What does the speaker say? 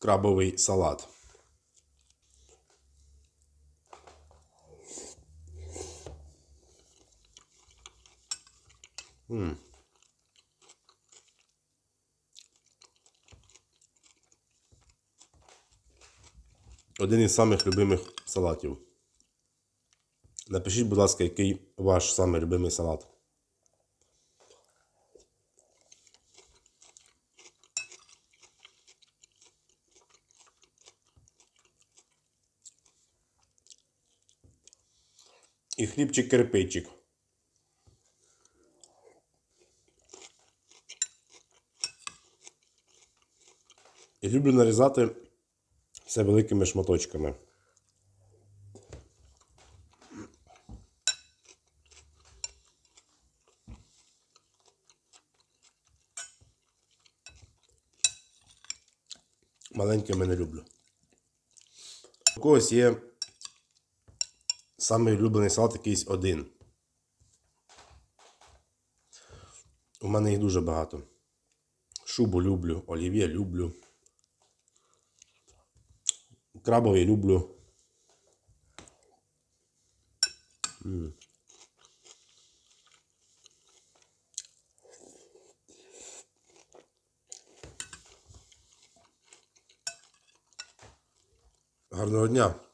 крабовий салат. М. Один із самих любимих салатів. Напишіть, будь ласка, який ваш самий любимий салат. І хлібчик кирпичик. І люблю нарізати все великими шматочками. Маленькими не люблю. У когось є самий улюблений салат якийсь один. У мене їх дуже багато. Шубу люблю, олів'є люблю. Крабовий люблю. Гарного дня!